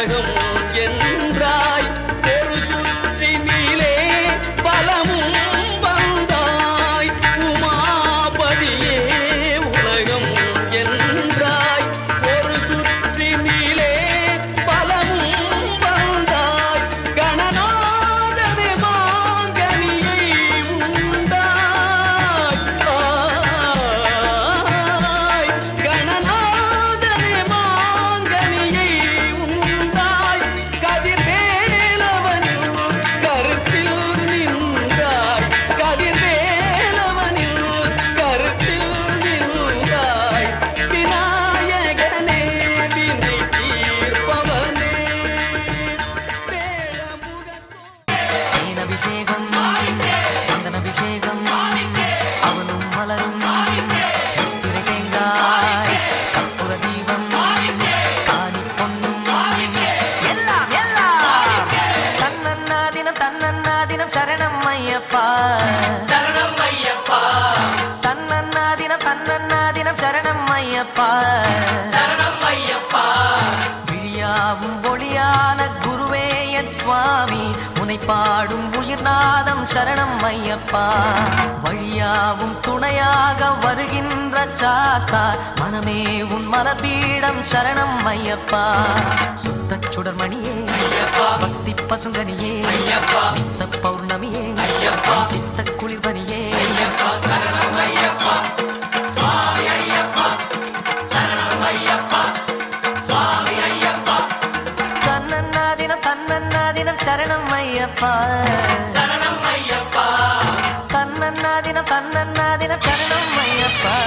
快生 தேனபிஷேகம் சந்தனபிஷேகம் அவனும் மலரும் முத்திரை தேங்காய். கற்பூர தீபம். காணி பொன்னும் எல்லாம் எல்லாம். தன்னன்னா தினம் தன்னன்னா தினம் சரணம் ஐயப்பா. சரணம் ஐயப்பா. தன்னன்னா தினம் தன்னன்னா தினம் சரணம் ஐயப்பா. உனை பாடும் உயிர்நாதம் சரணம் ஐயப்பா. வழியாவும் துணையாக வருகின்ற சாஸ்தா. மனமே உன் மலபீடம் சரணம் ஐயப்பா. சுத்த சுடர்மணியே பக்தி பசுங்கனியே பௌர்ணமியே சரணம் ஐயப்பா. சரணம் ஐயப்பா. கண்ணன்னாதின கண்ணன்னாதின சரணம் ஐயப்பா.